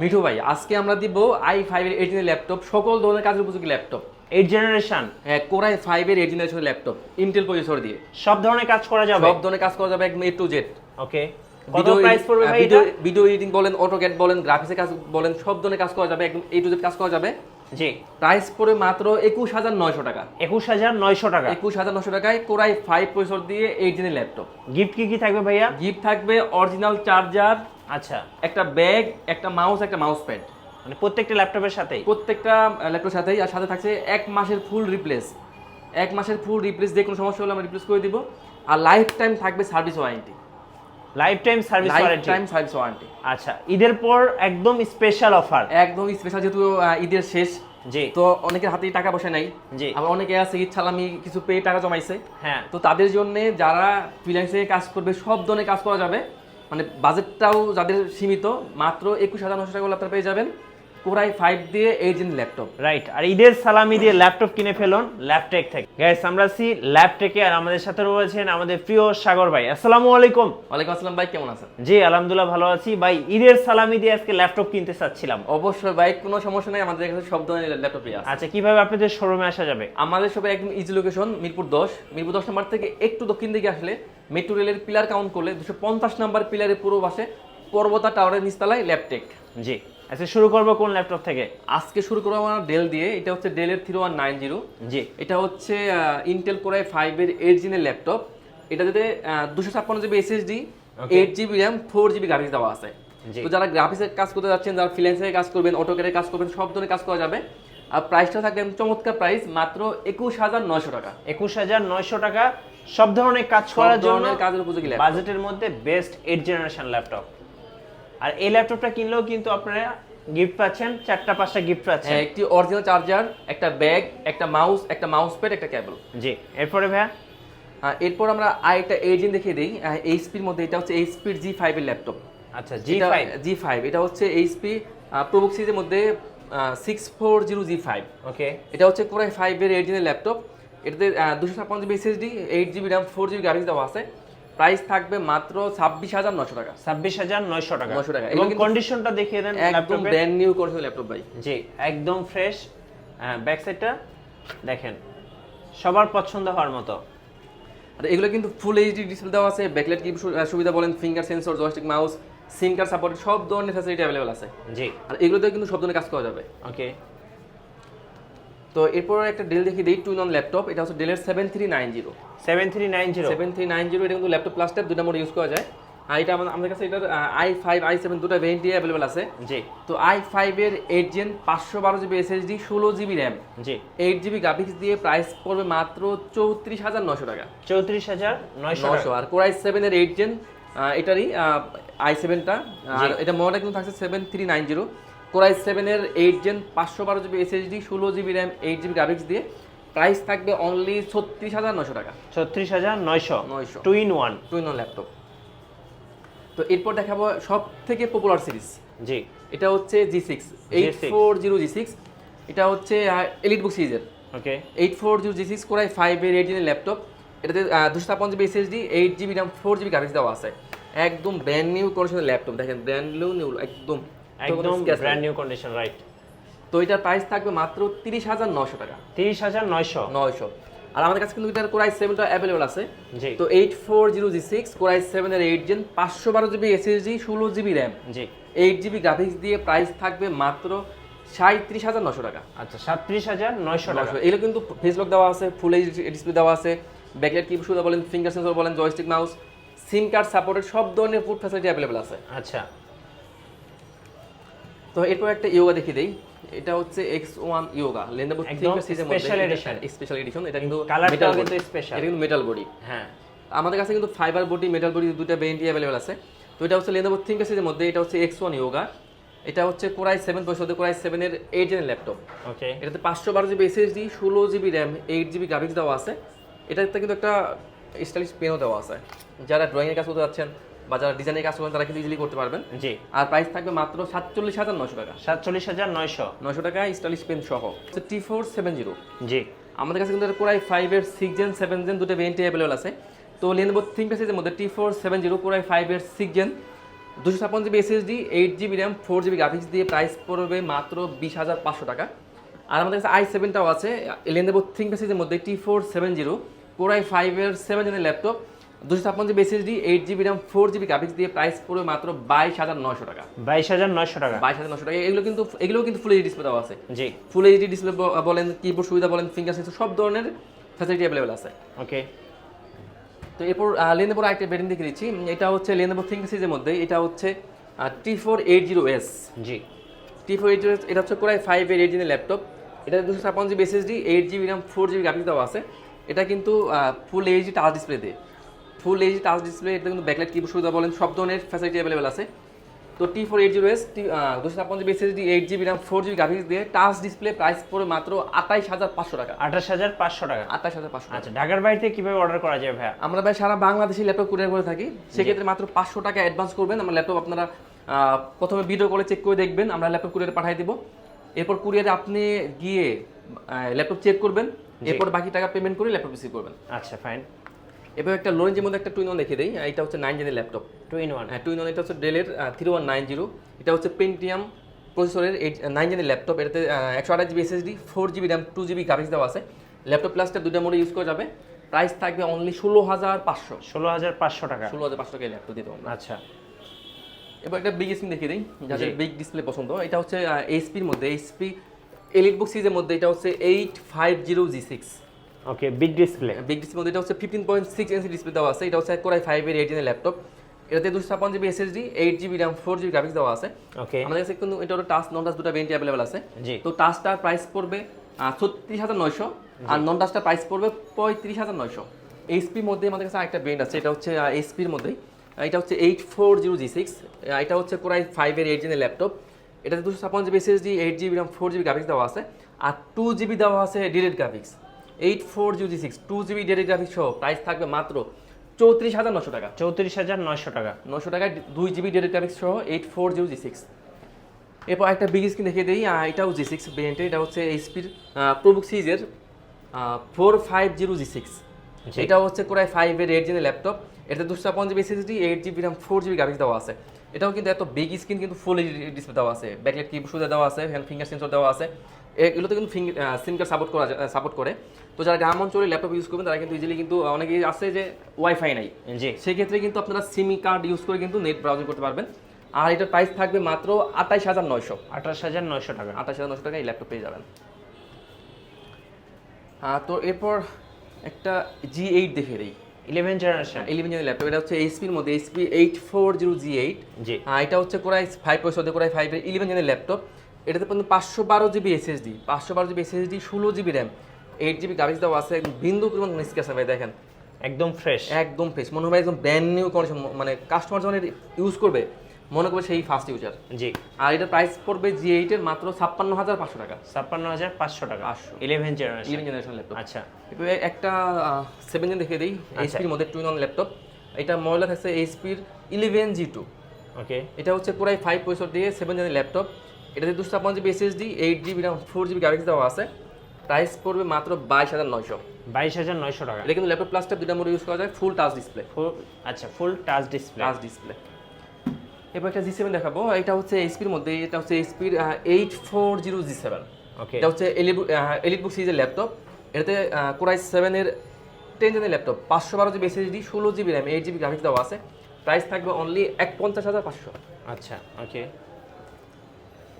মিঠু ভাই আজকে আমরা দিব আই ফাইভ এর এইটিনের ল্যাপটপ সকল ধরনের কাজের উপযোগী ল্যাপটপ এইট জেনারেশন হ্যাঁ কোরাই ফাইভ এর eight generation laptop Intel processor দিয়ে। সব ধরনের কাজ করা যাবে? সব ধরনের কাজ করা যাবে একদম এ টু জেড ওকে কত প্রাইস পড়বে ভাই ভিডিও এটা? ভিডিও এডিটিং বলেন অটোক্যাড বলেন গ্রাফিক্সের কাজ বলেন সব ধরনের কাজ করা যাবে একদম এ টু জেড কাজ করা যাবে। জি। প্রাইস পড়ে মাত্র একুশ হাজার নয়শো টাকা। একুশ হাজার নয়শো টাকা। একুশ হাজার নশো টাকায় কোরাই ফাইভ প্রসেসর দিয়ে এইট জেনের ল্যাপটপ গিফট কি কি থাকবে ভাইয়া? গিফট থাকবে অরিজিনাল চার্জার আচ্ছা। একটা ব্যাগ একটা মাউস একটা মাউস প্যাড মানে প্রত্যেকটা ল্যাপটপের সাথেই? প্রত্যেকটা ল্যাপটপের সাথেই। আর সাথে থাকছে এক মাসের ফুল রিপ্লেস এক মাসের ফুল রিপ্লেস যে কোনো সমস্যা হলে আমরা রিপ্লেস করে দিব। আর লাইফ টাইম থাকবে service warranty life time service warranty time service warranty আচ্ছা ঈদের পর একদম স্পেশাল অফার একদম স্পেশাল যেহেতু ঈদের শেষ। জি। তো অনেকের হাতেই টাকা পয়সা নাই। জি। আবার অনেকে আছে ঈদ ছালামি কিছু পেয়ে টাকা জমাইছে। হ্যাঁ। তো তাদের জন্য যারা ফ্রিল্যান্সে কাজ করবে সব ধরনের কাজ করা যাবে। মানে বাজেটটাও যাদের সীমিত মাত্র একুশ হাজার নশো টাকা আপনারা পেয়ে যাবেন। কোরাই ফাইভ দিয়ে এইট জিন ল্যাপটপ রাইট আর ঈদের সালামি দিয়ে ল্যাপটপ কিনে ফেলুন ল্যাপটেক থেকে। গাইস আমরা আছি ল্যাপটেকে আর আমাদের সাথে রয়েছেন আমাদের প্রিয় সাগর ভাই। আসসালামু আলাইকুম। ওয়ালাইকুম আসসালাম ভাই কেমন আছেন? জি আলহামদুলিল্লাহ ভালো আছি। ভাই ঈদের সালামি দিয়ে আজকে ল্যাপটপ কিনতে চাচ্ছিলাম। অবশ্যই ভাই কোনো সমস্যা নেই আমাদের কাছে সব ধরনের ল্যাপটপই আছে। আচ্ছা কীভাবে আপনাদের শোরুমে আসা যাবে? আমাদের সবাই একদম ইজি লোকেশন মিরপুর দশ। মিরপুর দশ নাম্বার থেকে একটু দক্ষিণ দিকে আসলে মেট্রো রেলের পিলার কাউন্ট করলে দুশো পঞ্চাশ নাম্বার পিলারের পূর্ব পাশে পর্বতা টাওয়ারের নিচতলায় ল্যাপটেক জি। আচ্ছা শুরু করব কোন ল্যাপটপ থেকে? আজকে শুরু করব আমরা ডেল দিয়ে। এটা হচ্ছে ডেলের থ্রি ওয়ান নাইন জিরো জি। এটা হচ্ছে ইন্টেল কোরাই ফাইভের এইট জিনের ল্যাপটপ এটাতে দুশো ছাপ্পান্ন GB SSD eight GB RAM four GB graphics দেওয়া আছে। তো যারা গ্রাফিক্সের কাজ করতে যাচ্ছেন যারা ফ্রিল্যান্সের কাজ করবেন অটোকের কাজ করবেন সব ধরনের কাজ করা যাবে। আর প্রাইসটা থাকবে চমৎকার প্রাইস মাত্র একুশ হাজার নয়শো টাকা। একুশ হাজার নয়শো টাকা সব ধরনের কাজ করার জন্য কাজের উপযোগী বাজেটের মধ্যে বেস্ট এইট জেনারেশন ল্যাপটপ আর এই ল্যাপটপটা কিনলেও কিন্তু আপনারা গিফট পাচ্ছেন চারটা পাঁচটা গিফট পাচ্ছেন। হ্যাঁ, একটি অরিজিনাল চার্জার একটা ব্যাগ একটা মাউস একটা মাউস প্যাড একটা কেবল জি এরপরে ভাইয়া? এরপর আমরা আরেকটা এজেন্ট দেখিয়ে দিই। এইচপির মধ্যে এটা হচ্ছে এইচপির জি ফাইভের ল্যাপটপ আচ্ছা জি ফাইভ জি ফাইভ এটা হচ্ছে এইচপি প্রবুক সিরিজের মধ্যে six four zero G five okay এটা হচ্ছে কোরাই ফাইভের এইট জিনের ল্যাপটপ এটাতে দুশো ছাপ্পান্ন GB SSD eight GB RAM four GB graphics দেওয়া আছে। প্রাইস থাকবে মাত্র ছাব্বিশ হাজার নশো টাকা। ছাব্বিশ হাজার নয়শো টাকা। 900 টাকা। এবং কন্ডিশনটা দেখিয়ে দেন একদম ব্র্যান্ড নিউ করেছে ল্যাপটপ ভাই। জি একদম ফ্রেশ ব্যাক সাইডটা দেখেন সবার পছন্দ হওয়ার মতো। আর এগুলো কিন্তু ফুল এইচডি ডিসপ্লে দেওয়া আছে ব্যাকলাইট কি সুবিধা বলেন finger sensor joystick mouse SIM card support সব ধরনের ফ্যাসিলিটি অ্যাভেলেবল আছে। জি। আর এগুলোতে কিন্তু সব ধরনের কাজ করা যাবে। ওকে তো এরপর একটা ডেল দেখিয়ে দিই টু নন ল্যাপটপ এটা হচ্ছে ডেলের seven three nine zero seven three nine zero seven three nine zero এটা কিন্তু ল্যাপটপ প্লাস ট্যাব দুটা মোড ইউজ করা যায়। আর এটা আমাদের কাছে এটার আই ফাইভ আই সেভেন দুটা ভেরিয়েন্টি অ্যাভেলেবল আছে। জি। তো আই ফাইভের এইট জেন পাঁচশো বারো জিবি এসএসডি ষোলো জিবি র্যাম জি। এইট জিবি গ্রাফিক্স দিয়ে প্রাইস পড়বে মাত্র চৌত্রিশ হাজার নশো টাকা। চৌত্রিশ হাজার নয়শো নশো আর কোরাই সেভেনের এইট জেন এটারই আই সেভেনটা আর এটা মডেল কিন্তু থাকছে seven three nine zero core i সেভেনের এইট জেন পাঁচশো বারো জিবি এসএসডি ষোলো GB RAM eight GB graphics দিয়ে প্রাইস থাকবে অনলি ছত্রিশ হাজার নশো টাকা। ছত্রিশ হাজার নয়শো। নয়শো। Two in one two in one laptop তো এরপর দেখাবো সব থেকে পপুলার সিরিজ জি। এটা হচ্ছে G six eight four zero G six এটা হচ্ছে এলিট বুক সিরিজের okay. Eight four zero G six core i ফাইভের এইট জিনের ল্যাপটপ এটাতে দুশো ছাপ্পান্ন GB SSD eight GB RAM four GB graphics দেওয়া আছে। একদম ব্র্যান্ড নিউ কন্ডিশনের ল্যাপটপ দেখেন ব্র্যান্ড নিউ নিউ একদম একদম ব্র্যান্ড নিউ কন্ডিশন রাইট তো এটার প্রাইস থাকবে মাত্র তিরিশ হাজার নশো টাকা। তিরিশ হাজার নয়শো? নয়শো। আর আমাদের কাছে কিন্তু এটার কোরাই সেভেনটা অ্যাভেলেবল আছে। জি। তো eight four zero G six core i সেভেনের এইট জেন পাঁচশো বারো জিবি এসএসডি ষোলো জিবি র্যাম জি। এইট জিবি গ্রাফিক্স দিয়ে প্রাইস থাকবে মাত্র সাঁত্রিশ হাজার নশো টাকা। আচ্ছা সাতত্রিশ হাজার নয়শো টাকা। এগুলো কিন্তু ফেস লক দেওয়া আছে ফুল এইচ ডিসপ্লে দেওয়া আছে ব্যাকলাইট কি সুবিধা বলেন ফিঙ্গার সেন্সর বলেন joystick mouse SIM card supported সব ধরনের ফুড ফ্যাসিলিটি অ্যাভেলেবল আছে। আচ্ছা। তো এরপর একটা ইয়োগা দেখিয়ে দেই। এটা হচ্ছে এক্স ওয়ান ইয়োগা লেন্দাবো একদম special edition। স্পেশাল এডিশন এটা কিন্তু কালারটাও কিন্তু স্পেশাল এটা কিন্তু মেটাল বডি হ্যাঁ। আমাদের কাছে কিন্তু ফাইবার বডি মেটাল বডি দুটো ভেরিয়েন্টি অ্যাভেলেবল আছে। তো এটা হচ্ছে লেনোভো থিঙ্কার সিরিজের মধ্যে এটা হচ্ছে এক্স ওয়ান ইয়োগা এটা হচ্ছে কোরাই সেভেন পঁয়ষট্টি কোরাই সেভেনের এইট জেনের ল্যাপটপ ওকে এটাতে পাঁচশো বারো জিবি এসএসডি ষোলো GB RAM eight GB graphics দেওয়া আছে। এটাতে কিন্তু একটা স্টাইলিশ পেনও দেওয়া আছে। যারা ড্রয়িংয়ের কাজ করতে যাচ্ছেন বা যারা ডিজাইনের কাজ করবেন তারা কিন্তু ইজিলি করতে পারবেন। জি। আর প্রাইস থাকবে মাত্র সাতচল্লিশ হাজার নশো টাকা। সাতচল্লিশ হাজার নয়শো। নশো টাকা স্টাইলিশ পেন সহ। টি ফোর সেভেন জিরো জি। আমাদের কাছে কিন্তু কোরাই ফাইভের সিক্স জেন সেভেন জেন দুটো ভেরিয়েন্টি অ্যাভেলেবল আছে। তো লেনবো থিঙ্ক সিরিজের মধ্যে T four seven zero core i ফাইভের সিক্স জেন দুশো ছাপ্পান্ন GB SSD eight GB RAM four GB graphics দিয়ে প্রাইস পড়বে মাত্র বিশ হাজার পাঁচশো টাকা। আর আমাদের কাছে আই সেভেনটাও আছে। লেনদেবো থিঙ্ক সিরিজের মধ্যে T four seven zero core i ফাইভের সেভেন জেনের ল্যাপটপ দুশো ছাপ্পান্ন GB SSD eight GB RAM four GB graphics দিয়ে প্রাইস পড়বে মাত্র বাইশ হাজার নয়শো টাকা। বাইশ হাজার নয়শো টাকা। বাইশ হাজার নশো টাকা। এগুলো কিন্তু এগুলোও কিন্তু ফুল এইচডি ডিসপ্লে দেওয়া আছে। জি। ফুল এইচডি ডিসপ্লে বলেন কিবোর্ড সুবিধা বলেন ফিঙ্গার সেন্সর সব ধরনের ফ্যাসিলিটি অ্যাভেলেবেল আছে। ওকে তো এরপর লেনেভোর আরেকটা ব্যাটিং দেখে দিচ্ছি এটা হচ্ছে লেনেভো থিঙ্ক সিরিজের মধ্যে এটা হচ্ছে T four eight zero S জি। টি ফোর এইট জিরো এটা হচ্ছে কোরাই ফাইভ এর এইট জিনের ল্যাপটপ এটা দুশো ছাপ্পান্ন GB SSD eight GB RAM four GB graphics দেওয়া আছে। এটা কিন্তু ফুল এইচডি টাচ ডিসপ্লে দিয়ে। ফুল এইচডি টাচ ডিসপ্লে এটা কিন্তু ব্যাকলাইট কিবোর্ড সুবিধা বলেন সব ধরনের ফ্যাসিলিটি অ্যাভেলেবেল আছে। তো T four eight zero S দুশো ছাপ্পান্ন GB SSD eight GB RAM four GB graphics দিয়ে টাচ ডিসপ্লে প্রাইস পড়ে মাত্র আঠাইশ হাজার পাঁচশো টাকা। আঠাশ হাজার পাঁচশো টাকা। আঠাইশ হাজার পাঁচশো আচ্ছা ঢাকার বাড়িতে কীভাবে অর্ডার করা যাবে ভাইয়া? আমরা ভাই সারা বাংলাদেশে ল্যাপটপ কুরিয়ার করে থাকি। সেক্ষেত্রে মাত্র পাঁচশো টাকা অ্যাডভান্স করবেন। আমার ল্যাপটপ আপনারা প্রথমে ভিডিও কলে চেক করে দেখবেন। আমরা ল্যাপটপ কুরিয়ারে পাঠিয়ে দিব। এরপর কুরিয়ারে আপনি গিয়ে ল্যাপটপ চেক করবেন। এরপর বাকি টাকা পেমেন্ট করে ল্যাপটপ রিসিভ করবেন। আচ্ছা ফাইন এবার একটা লোরেঞ্জের মধ্যে একটা টুইন ওয়ান দেখে দিই। এটা হচ্ছে নাইন জেনের ল্যাপটপ টু ইন ওয়ান হ্যাঁ টুইন ওয়ান এটা হচ্ছে ডেলের থ্রি ওয়ান নাইন জিরো এটা হচ্ছে পেন্টিয়াম প্রসেসরের এইট নাইন জেনের ল্যাপটপ এটাতে একশো আঠাশ GB SSD four GB RAM two GB graphics দেওয়া আছে। ল্যাপটপ প্লাসটা দুটা মোডে ইউজ করা যাবে। প্রাইস থাকবে অনলি ষোলো হাজার পাঁচশো। ষোলো হাজার পাঁচশো টাকা। ষোলো হাজার পাঁচশো টাকা ল্যাপটপ দিতে আমরা। আচ্ছা। এবার একটা বিগ স্ক্রিন দেখিয়ে দিই যাদের বিগ ডিসপ্লে পছন্দ। এটা হচ্ছে এইচপির মধ্যে এইচপি এলিট বুক সিরিজের মধ্যে এটা হচ্ছে eight five zero G six okay big display big ডিসপ্লের মধ্যে এটা হচ্ছে fifteen point six inch display দেওয়া আছে এটা হচ্ছে কোরাই ফাইভের এইট জিনের ল্যাপটপ এটাতে দুশো ছাপ্পান্ন GB SSD eight GB RAM four GB graphics দেওয়া আছে। ওকে আমাদের কাছে কিন্তু এটা হলো টাচ নন টাচ দুটো ভেরিয়েন্ট অ্যাভেলেবেল আছে। জি। তো টাচটার প্রাইস পড়বে ছত্রিশ হাজার নয়শো আর নন টাচটার প্রাইস পড়বে পঁয়ত্রিশ হাজার নয়শো। এইচপির মধ্যে আমাদের কাছে একটা ব্র্যান্ড আছে এটা হচ্ছে এইচপির মধ্যেই। এটা হচ্ছে eight four zero G six এটা হচ্ছে কোরাই ফাইভের এইট জিনের ল্যাপটপ এটাতে দুশো ছাপ্পান্ন GB SSD eight GB RAM four GB graphics দেওয়া আছে আর টু জিবি দেওয়া আছে dedicated graphics eight four zero G six two GB dedicated graphics সহ প্রাইস থাকবে মাত্র চৌত্রিশ হাজার নশো টাকা। চৌত্রিশ হাজার নশো টাকা। নশো টাকায় দুই জিবি ডেটা গ্রাফিক্স সহ eight four zero G six এরপর একটা বিগ স্ক্রিন দেখিয়ে দিই এটাও জি সিক্স ভেরিয়েন্টে এটা হচ্ছে এইচপির প্রবুক সিরিজের four five zero G. Six. এটা হচ্ছে কোরাই ফাইভের এইট জিনের ল্যাপটপ এটাতে দুশো ছাপ্পান্ন GB SSD eight GB RAM four GB graphics দেওয়া আছে। এটাও কিন্তু এত বিগ স্ক্রিন কিন্তু ফুল ডিসপ্লে দেওয়া আছে। ব্যাকলাইট কিবোর্ড সুবিধা দেওয়া আছে ফিঙ্গার সেন্সর দেওয়া আছে। এগুলোতে কিন্তু সিম কার্ড সাপোর্ট করা সাপোর্ট করে। তো যারা গ্রাম অঞ্চলে ল্যাপটপ ইউজ করবেন তারা কিন্তু ইজিলি কিন্তু অনেকেই আছে যে ওয়াইফাই নাই। জি। সেক্ষেত্রে কিন্তু আপনারা সিম কার্ড ইউজ করে কিন্তু নেট ব্রাউজিং করতে পারবেন। আর এটার প্রাইস থাকবে মাত্র আঠাইশ হাজার নয়শো। আঠাশ হাজার নয়শো টাকা। আঠাশ হাজার নশো টাকা এই ল্যাপটপ পেয়ে যাবেন। আহ, তো এরপর একটা জি এইট দেখে দিই ইলেভেন জেনারেশন ইলেভেন জেনের ল্যাপটপ এটা হচ্ছে এইচপির মধ্যে HP eight four zero G eight জি। এটা হচ্ছে কোরাই ফাইভ পয়সা কোরাই ফাইভের ইলেভেন জেনের ল্যাপটপ এটাতে পর্যন্ত পাঁচশো বারো জিবি এসএসডি পাঁচশো বারো জিবি এসএসডি ষোলো GB RAM eight GB graphics দেওয়া আছে বিন্দু পরিমাণ নিষ্কাশ ভাই দেখেন। একদম ফ্রেশ একদম ফ্রেশ মনে হয় একদম ব্র্যান্ড নিউ কন্ডিশন মানে কাস্টমার যখন ইউজ করবে মনে করবে সেই ফার্স্ট ইউজার জি। আর এটার প্রাইস পড়বে জি এইটের মাত্র ছাপ্পান্ন হাজার পাঁচশো টাকা। ছাপ্পান্ন হাজার পাঁচশো টাকা। 500 eleven generation eleven generation laptop আচ্ছা। একটা সেভেন জেন দেখিয়ে দিই এইচপির মধ্যে টুইন অন ল্যাপটপ এটা মডেল থাকছে এইচপির ইলেভেন জি টু ওকে এটা হচ্ছে পুরাই ফাইভ পয়সা দিয়ে সেভেন জেনের ল্যাপটপ এটাতে দুশো ছাপ্পান্ন GB SSD eight GB four GB graphics দেওয়া আছে। প্রাইস পড়বে মাত্র বাইশ হাজার নয়শো। বাইশ হাজার নয়শো টাকা। এটা কিন্তু ল্যাপটপ প্লাসটা দুটা মোড ইউজ করা যায় ফুল টাচ ডিসপ্লে ফুল আচ্ছা full touch display touch display এবার একটা জি সেভেন দেখাবো এটা হচ্ছে এইচপির মধ্যে এটা হচ্ছে এইচপির eight four zero G seven okay এটা হচ্ছে এলিট বুক সিরিজের ল্যাপটপ এটাতে কোরাই সেভেনের টেন জেনের ল্যাপটপ পাঁচশো বারো জিবি এসএসডি ষোলো GB RAM eight GB graphics দেওয়া আছে। প্রাইস থাকবে অনলি এক পঞ্চাশ হাজার পাঁচশো। আচ্ছা ওকে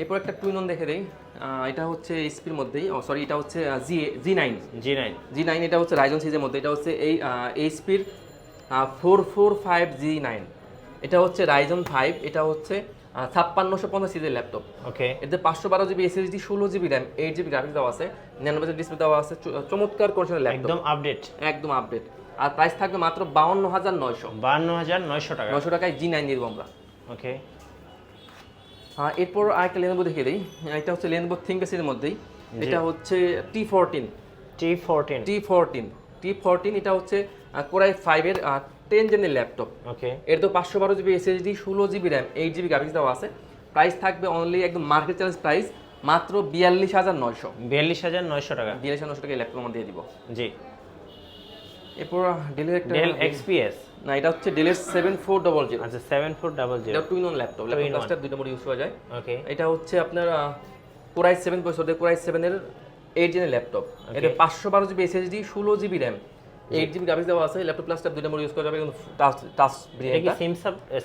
এরপর একটা টুইন অন দেখে দেই। এটা হচ্ছে এইচপির মধ্যেই ও সরি এটা হচ্ছে G G nine. G nine. G nine এটা হচ্ছে রাইজন সিজের মধ্যে এটা হচ্ছে এই এইচপির four four five G nine. এটা হচ্ছে রাইজন ফাইভ এটা হচ্ছে ছাপ্পান্নশো পঞ্চাশ সিরিজের ল্যাপটপ। ওকে। এতে পাঁচশো বারো জিবি এসএসডি ষোলো GB RAM eight GB graphics দেওয়া আছে নিরানব্বই ডিসপ্লে দেওয়া আছে চমৎকার কন্ডিশনের ল্যাপটপ একদম আপডেট একদম আপডেট আর প্রাইস থাকবে মাত্র বাউন্ন হাজার নয়শো। বান্ন হাজার নয়শো টাকা। নয়শো টাকায় জি নাইন দিয়ে দেবো আমরা। ওকে। এরপর আরেকটা লেনোভো দেখিয়ে দিই। এটা হচ্ছে লেনোভো থিঙ্কাসের মধ্যেই। এটা হচ্ছে T fourteen T fourteen T fourteen T fourteen এটা হচ্ছে কোরাই ফাইভের টেন জেনের ল্যাপটপ ওকে এর তো পাঁচশো বারো জিবি এসএসডি ষোলো GB RAM eight GB graphics দেওয়া আছে। প্রাইস থাকবে অনলি একদম মার্কেট চ্যালেঞ্জ প্রাইস মাত্র বিয়াল্লিশ হাজার নয়শো। বিয়াল্লিশ হাজার নয়শো টাকা। বিয়াল্লিশ হাজার নয়শো টাকা ল্যাপটপ আমরা দিয়ে দিব। জি। এরপর ডেলের একটা ডেল এক্সপিএস না এটা হচ্ছে ডেলের সেভেন ফোর ডবল জিরো আচ্ছা সেভেন ফোর ডাবল জিরো এটা two in one laptop Two in laptop ক্লাসটা দুইটা মোড ইউজ করা যায়। ওকে এটা হচ্ছে আপনার core i seven processor core i সেভেনের এইট জেনের ল্যাপটপ এটা পাঁচশো বারো জিবি এসএসডি ষোলো GB RAM eight GB graphics দেওয়া আছে। ল্যাপটপ প্লাসটা দুইটা মোড ইউজ করা যাবে কিন্তু টাচ টাচ এটা সিম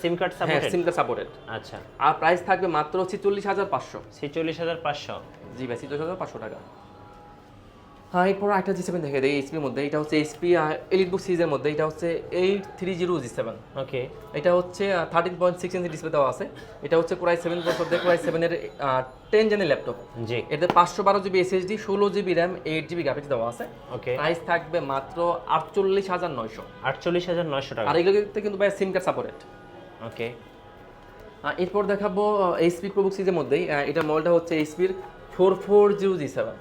সিম কার্ড হ্যাঁ সিম কার্ড সাপোর্টেড আচ্ছা। আর প্রাইস থাকবে মাত্র হচ্ছে চল্লিশ হাজার পাঁচশো। ছেচল্লিশ হাজার পাঁচশো। জি ভাই চল্লিশ হাজার পাঁচশো টাকা। হ্যাঁ এরপর একটা জি সেভেন দেখে দেয় এইচপির মধ্যে। এটা হচ্ছে এইচপি এলিট বুক সিরিজের মধ্যে। এটা হচ্ছে eight three zero G seven okay এটা হচ্ছে thirteen point six inch display দেওয়া আছে। এটা হচ্ছে কোরাই সেভেন প্রসেসর দিয়ে কোরাই সেভেনের টেন জেনের ল্যাপটপ জি। এতে পাঁচশো বারো জিবি এসএসডি ষোলো GB RAM eight GB graphics দেওয়া আছে। ওকে প্রাইস থাকবে মাত্র আটচল্লিশ হাজার নয়শো। আটচল্লিশ হাজার নয়শো টাকা। আর এগুলোতে কিন্তু ভাই সিম কার্ড সাপোর্টেড ওকে এরপর দেখাবো এইচপি প্রবুক সিরিজের মধ্যেই এটা মডেলটা হচ্ছে এইচপির four four zero G seven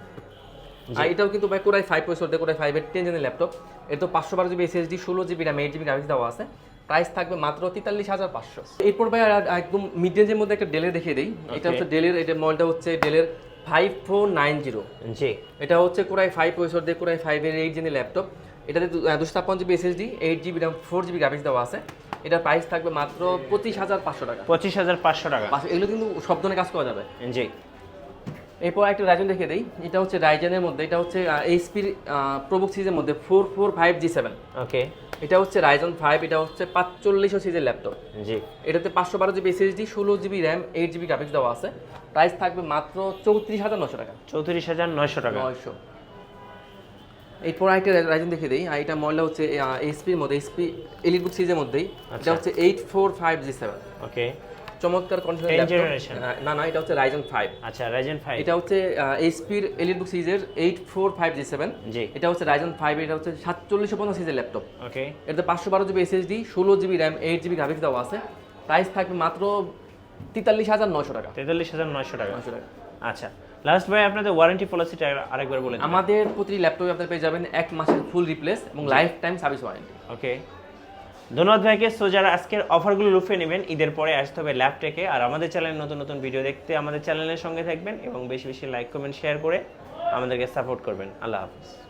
আর এটাও কিন্তু ভাই কোরাই ফাইভ প্রসেসর দিয়ে কোরাই ফাইভের টেন জেনের ল্যাপটপ এর তো পাঁচশো বারো জিবি এসএসডি ষোলো GB RAM eight GB graphics দেওয়া আছে। প্রাইস থাকবে মাত্র তেতাল্লিশ হাজার পাঁচশো। এরপর ভাই একদম মিড রেঞ্জের মধ্যে একটা ডেলের দেখিয়ে দিই। এটা হচ্ছে ডেলের এটা মডেলটা হচ্ছে ডেলের ফাইভ ফোর নাইন জিরো জি। এটা হচ্ছে কোরাই ফাইভ প্রসেসর দিয়ে কোরাই ফাইভের এইট জেনের ল্যাপটপ এটাতে দুশো ছাপ্পান্ন GB SSD eight GB RAM four GB graphics দেওয়া আছে। এটার প্রাইস থাকবে মাত্র পঁচিশ হাজার পাঁচশো টাকা। পঁচিশ হাজার পাঁচশো টাকা। এগুলো কিন্তু সব ধরনের কাজ করা যাবে। জি। এরপর একটা রাইজন দেখে দিই। এটা হচ্ছে রাইজেনের মধ্যে এটা হচ্ছে এইচপির প্রবুক সিরিজের মধ্যে four four five G seven okay এটা হচ্ছে রাইজন ফাইভ এটা হচ্ছে পাঁচচল্লিশশো সিরিজের ল্যাপটপ। জি। এটাতে পাঁচশো বারো জিবি এসএসডি ষোলো GB RAM eight GB graphics দেওয়া আছে। প্রাইস থাকবে মাত্র চৌত্রিশ হাজার নশো টাকা। চৌত্রিশ হাজার নয়শো টাকা। নয়শো। এরপর একটা রাইজন দেখে দিই। আর এটা মডেলটা হচ্ছে এইচপির মধ্যে এইচপি এলিট বুক সিরিজের মধ্যেই। এটা হচ্ছে eight four five G seven okay চমৎকার Ten ল্যাপটপ না না এটা হচ্ছে রাইজন ফাইভ আচ্ছা রাইজেন ফাইভ এটা হচ্ছে এইচপির এলিট বুক সিরিজের eight four five G seven জি। এটা হচ্ছে রাইজন ফাইভ এটা হচ্ছে সাতচল্লিশশো পঞ্চাশ সিরিজের ল্যাপটপ ওকে এটাতে পাঁচশো বারো জিবি এসএসডি ষোলো GB RAM eight GB graphics দেওয়া আছে। প্রাইস থাকবে মাত্র তেতাল্লিশ হাজার নশো টাকা। তেতাল্লিশ হাজার নয়শো টাকা। নশো টাকা। আচ্ছা লাস্ট ভাই আপনাদের ওয়ারেন্টি পলিসিটা আরেকবার বলে আমাদের প্রতি ল্যাপটপে আপনারা পেয়ে যাবেন এক মাসের ফুল রিপ্লেস এবং life time service warranty okay ধন্যবাদ ভাইকে। সো যারা আজকের অফারগুলো লুফে নেবেন, ঈদের পরে আসতে হবে ল্যাপটেকে আর আমাদের চ্যানেলে নতুন নতুন ভিডিও দেখতে আমাদের চ্যানেলের সঙ্গে থাকবেন এবং বেশি বেশি লাইক, কমেন্ট, শেয়ার করে আমাদেরকে সাপোর্ট করবেন। আল্লাহ হাফিজ।